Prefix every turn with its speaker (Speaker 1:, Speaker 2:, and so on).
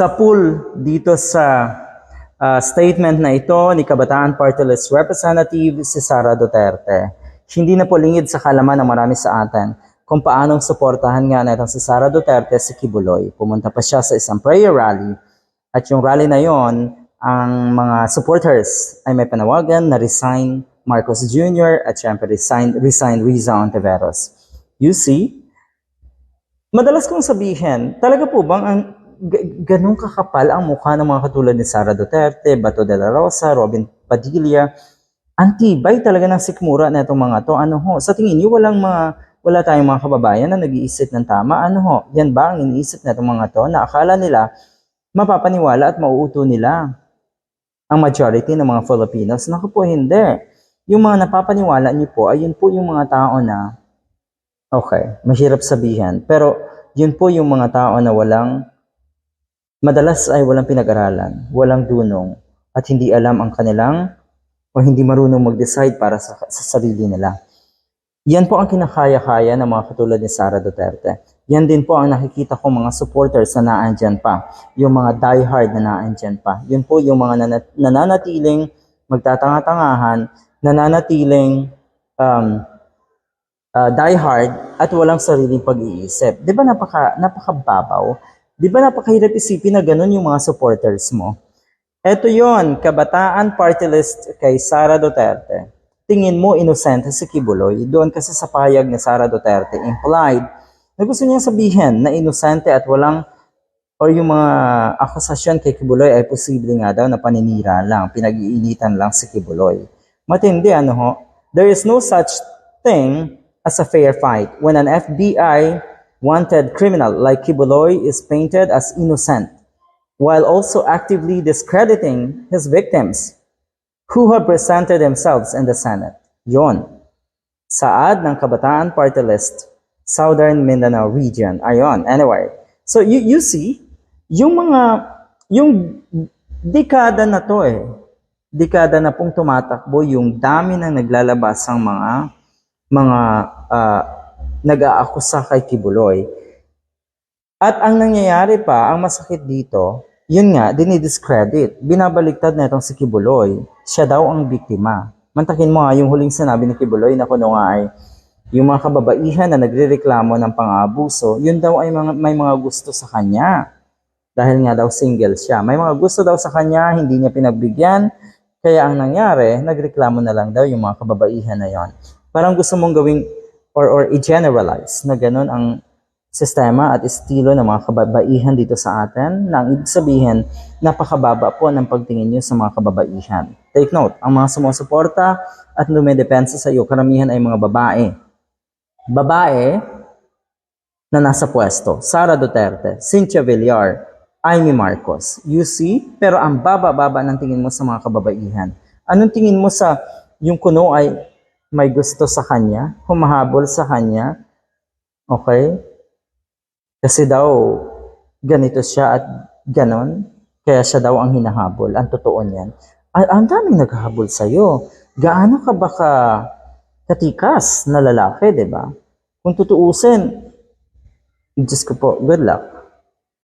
Speaker 1: Sa pool dito sa ah, statement na ito ni Kabataan Party List Representative si Sara Duterte, hindi na po lingid sa kalaman ng marami sa atin kung paanong suportahan nga na si Sara Duterte si Kibuloy. Pumunta pa siya sa isang prayer rally at yung rally na yon, ang mga supporters ay may panawagan na resign Marcos Jr. at syempre resign, resign Riza Ontiveros. You see, madalas kong sabihin, talaga po bang ang ganun kakapal ang mukha ng mga katulad ni Sara Duterte, Bato de la Rosa, Robin Padilla, antibay talaga ng sikmura na itong mga to. Ano ho, sa tingin niyo walang mga wala tayong mga kababayan na nag-iisip ng tama. Ano ho, yan ba ang iniisip na itong mga to na akala nila mapapaniwala at mauuto nila ang majority ng mga Filipinos? Naku po, hindi. Yung mga napapaniwala niyo po, ayun po yung mga tao na Okay, mahirap sabihin. Pero yun po yung mga tao na walang, madalas ay walang pinag-aralan, walang dunong, at hindi alam ang kanilang, o hindi marunong mag-decide para sa, sa sarili nila. Yan po ang kinakaya-kaya ng mga katulad ni Sara Duterte. Yan din po ang nakikita ko mga supporters na naandyan pa. Yung mga diehard na naandyan pa. Yun po yung mga nanat- nananatiling magtatanga-tangahan, nananatiling um, uh, diehard at walang sariling pag-iisip. 'Di ba napaka napakababaw? 'Di ba napakahirap isipin na ganun yung mga supporters mo? Ito 'yon, kabataan party list kay Sara Duterte. Tingin mo inosente si Kibuloy? Doon kasi sa pahayag ni Sara Duterte implied na gusto niya sabihin na inosente at walang or yung mga akusasyon kay Kibuloy ay posible nga daw na paninira lang, pinag-iinitan lang si Kibuloy. Matindi ano ho? There is no such thing as a fair fight when an FBI wanted criminal like Kibuloy is painted as innocent while also actively discrediting his victims who have presented themselves in the Senate. Yon. Saad ng Kabataan Party List, Southern Mindanao Region. Ayon. Anyway. So you, you see, yung mga, yung dekada na to eh, dekada na pong tumatakbo yung dami ng naglalabas ang mga mga ah, nag-aakusa kay Kibuloy. At ang nangyayari pa, ang masakit dito, yun nga, dinidiscredit. Binabaliktad na itong si Kibuloy. Siya daw ang biktima. Mantakin mo nga yung huling sinabi ni Kibuloy na kuno nga ay yung mga kababaihan na nagrereklamo ng pang-aabuso, yun daw ay mga, may mga gusto sa kanya. Dahil nga daw single siya. May mga gusto daw sa kanya, hindi niya pinagbigyan. Kaya ang nangyari, nagreklamo na lang daw yung mga kababaihan na yon. Parang gusto mong gawing or, or i-generalize na ganun ang sistema at estilo ng mga kababaihan dito sa atin na ang ibig sabihin, napakababa po ng pagtingin nyo sa mga kababaihan. Take note, ang mga sumusuporta at dumidepensa sa iyo, karamihan ay mga babae. Babae na nasa pwesto, Sara Duterte, Cynthia Villar, Amy Marcos. You see? Pero ang baba-baba ng tingin mo sa mga kababaihan. Anong tingin mo sa yung kuno ay may gusto sa kanya, humahabol sa kanya, okay? Kasi daw, ganito siya at ganon, kaya siya daw ang hinahabol. Ang totoo niyan. Ang, daming naghahabol sa'yo. Gaano ka ba ka katikas na lalaki, di ba? Kung tutuusin, Diyos ko po, good luck.